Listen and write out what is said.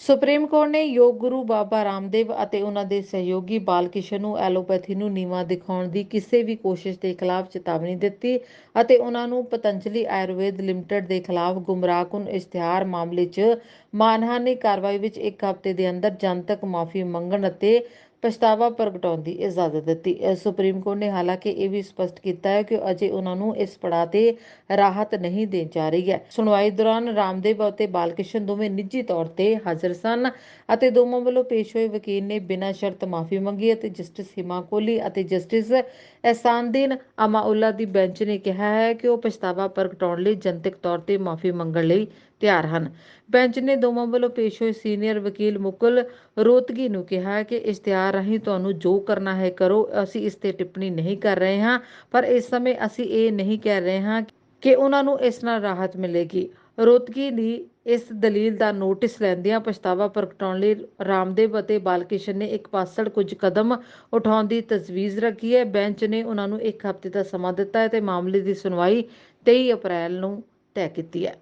Supreme court ਨੇ ਯੋਗ ਗੁਰੂ ਬਾਬਾ ਰਾਮਦੇਵ ਅਤੇ ਉਹਨਾਂ ਦੇ ਸਹਿਯੋਗੀ ਬਾਲਕਿਸ਼ਨ ਨੂੰ ਐਲੋਪੈਥੀ ਨੂੰ ਨੀਵਾਂ ਦਿਖਾਉਣ ਦੀ ਕਿਸੇ ਵੀ ਕੋਸ਼ਿਸ਼ ਦੇ ਖਿਲਾਫ ਚੇਤਾਵਨੀ ਦਿੱਤੀ ਅਤੇ ਉਹਨਾਂ ਨੂੰ ਪਤੰਜਲੀ ਆਯੁਰਵੇਦ ਲਿਮਟਿਡ ਦੇ ਖਿਲਾਫ ਗੁੰਮਰਾਹਕੁਨ ਇਸ਼ਤਿਹਾਰ ਮਾਮਲੇ 'ਚ ਮਾਨਹਾਨੀ ਕਾਰਵਾਈ ਵਿੱਚ ਇੱਕ ਹਫ਼ਤੇ ਦੇ ਅੰਦਰ ਜਨਤਕ ਮਾਫ਼ੀ ਮੰਗਣ ਅਤੇ ਪਛਤਾਵਾ ਪ੍ਰਗਟਾਉਣ ਦੀ ਇਜਾਜ਼ਤ ਦਿੱਤੀ। ਸੁਪਰੀਮ ਕੋਰਟ ਨੇ ਹਾਲਾਂਕਿ ਇਹ ਵੀ ਸਪਸ਼ਟ ਕੀਤਾ ਹੈ ਕਿ ਅਜੇ ਉਹਨਾਂ ਨੂੰ ਇਸ ਪੜਾਅ ਤੇ ਰਾਹਤ ਨਹੀਂ ਦੇਣ ਜਾ ਰਹੀ ਹੈ। ਸੁਣਵਾਈ ਦੌਰਾਨ ਰਾਮਦੇਵ ਅਤੇ ਬਾਲਕਿਸ਼ਨ ਦੋਵੇਂ ਨਿੱਜੀ ਤੌਰ ਤੇ ਹਾਜ਼ਰ ਸਨ ਅਤੇ ਦੋਵਾਂ ਵੱਲੋਂ ਪੇਸ਼ ਹੋਏ ਵਕੀਲ ਨੇ ਬਿਨਾਂ ਸ਼ਰਤ ਮਾਫ਼ੀ ਮੰਗੀ ਅਤੇ ਜਸਟਿਸ ਹਿਮਾ ਕੋਹਲੀ ਅਤੇ ਜਸਟਿਸ ਅਹਿਸਾਨਦੀਨ ਅਮਾਉਲਾ ਦੀ ਬੈਂਚ ਨੇ ਕਿਹਾ ਹੈ ਕਿ ਉਹ ਪਛਤਾਵਾ ਪ੍ਰਗਟਾਉਣ ਲਈ ਜਨਤਕ ਤੌਰ ਤੇ ਮਾਫ਼ੀ ਮੰਗਣ ਲਈ ਤਿਆਰ ਹਨ। ਬੈਂਚ ਨੇ ਦੋਵਾਂ ਵੱਲੋਂ ਪੇਸ਼ ਹੋਏ ਸੀਨੀਅਰ ਵਕੀਲ ਮੁਕੁਲ ਰੋਤਗੀ ਨੂੰ ਕਿਹਾ ਕਿ ਇਸ਼ਤਿਹਾਰ ਰਾਹੀਂ ਤੁਹਾਨੂੰ ਜੋ ਕਰਨਾ ਹੈ ਕਰੋ, ਅਸੀਂ ਇਸ ਤੇ ਟਿੱਪਣੀ ਨਹੀਂ ਕਰ ਰਹੇ ਹਾਂ, ਪਰ ਇਸ ਸਮੇਂ ਅਸੀਂ ਇਹ ਨਹੀਂ ਕਹਿ ਰਹੇ ਹਾਂ ਕਿ ਉਹਨਾਂ ਨੂੰ ਇਸ ਨਾਲ ਰਾਹਤ ਮਿਲੇਗੀ। ਰੋਤਗੀ ਦੀ ਇਸ ਦਲੀਲ ਦਾ ਨੋਟਿਸ ਲੈਂਦਿਆਂ ਪਛਤਾਵਾ ਪ੍ਰਗਟਾਉਣ ਲਈ ਰਾਮਦੇਵ ਅਤੇ ਬਾਲਕਿਸ਼ਨ ਨੇ ਇੱਕ ਪਾਸੜ ਕੁਝ ਕਦਮ ਉਠਾਉਣ ਦੀ ਤਜਵੀਜ਼ ਰੱਖੀ ਹੈ। ਬੈਂਚ ਨੇ ਉਹਨਾਂ ਨੂੰ ਇੱਕ ਹਫ਼ਤੇ ਦਾ ਸਮਾਂ ਦਿੱਤਾ ਹੈ ਤੇ ਮਾਮਲੇ ਦੀ ਸੁਣਵਾਈ 23 ਅਪ੍ਰੈਲ ਨੂੰ ਤੈਅ ਕੀਤੀ ਹੈ।